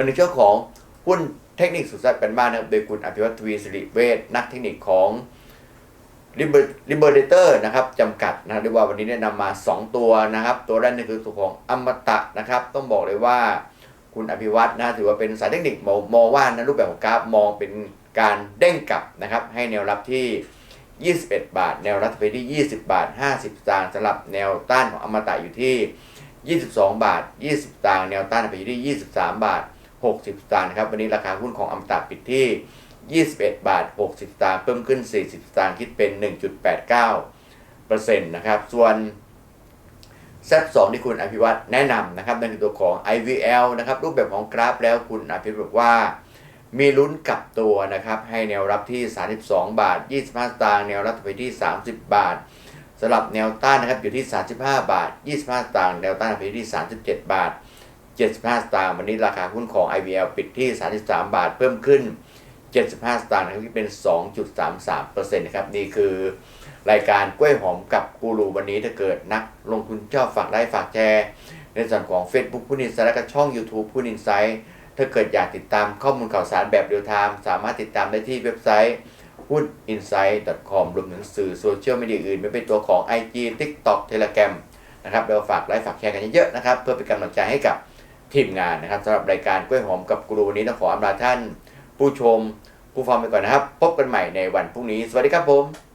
วันนี้เชื่อของหุ้นเทคนิคสุดสัดเป็นบ้านนะครับโดยคุณอภิวัตทวีสิริเวชนักเทคนิคของลิเบอร์เตอร์นะครับจำกัดนะเรียกว่าวันนี้ได้นำมา 2 ตัวนะครับ ตัวแรกนี่คือตัวของอมตะนะครับ ต้องบอกเลยว่าคุณอภิวัตนะถือว่าเป็นสายเทคนิคมองมองว่านะรูปแบบของกราฟมองเป็นการเด้งกลับนะครับ ให้แนวรับที่ 21 บาท แนวรับไปที่ 20 บาท 50สตางค์สำหรับแนวต้านของอมตะอยู่ที่ 22 บาท 20สตางค์แนวต้านไปอยู่ที่ 23 บาท 60สตางค์นะครับ วันนี้ราคาหุ้นของอมตะปิดที่ 21 บาท 60สตางค์เพิ่มขึ้น 40สตางค์คิดเป็น 1.89%นะครับ ส่วนแซสองที่คุณอภิวัตแนะนำนะครับนั่นคือตัวของ IVL นะครับ รูปแบบของกราฟแล้วคุณอภิวัตบอกว่า มีลุ้นกลับตัวนะครับ ให้แนวรับที่ 32 บาท 25 สตางค์แนวรับไปที่ 30 บาทสำหรับแนวต้านนะครับอยู่ที่ 35 บาท 25 สตางค์แนวต้านไปที่ 37 บาท 75 สตางค์วันนี้ราคาหุ้นของ IVL ปิดที่ 33 บาทเพิ่มขึ้น 75 สตางค์นะครับที่เป็น 2.33%นะครับนี่คือรายการกล้วยหอมกับกูรูวันนี้ถ้าเกิดนักลงทุนชอบฝากได้ฝากแชร์ในส่วนของ Facebook ผู้นินไซต์และก็ช่อง YouTube ผู้นินไซต์ถ้าเกิดอยากติดตามข้อมูลข่าวสารแบบเรียลไทม์สามารถติดตามได้ที่เว็บไซต์หุ้น insight.com รวมถึงสื่อโซเชียลมีเดียอื่น ไม่เป็นตัวของ IG TikTok Telegram นะครับเราฝากไลค์ฝากแชร์กันเยอะๆนะครับ เพื่อเป็นกำลังใจให้กับ ทีมงานนะครับสำหรับรายการกล้วยหอมกับกรูวันนี้ต้องขออำลาท่าน ผู้ชมผู้ฟังไปก่อนนะครับ พบกันใหม่ในวันพรุ่งนี้ สวัสดีครับผม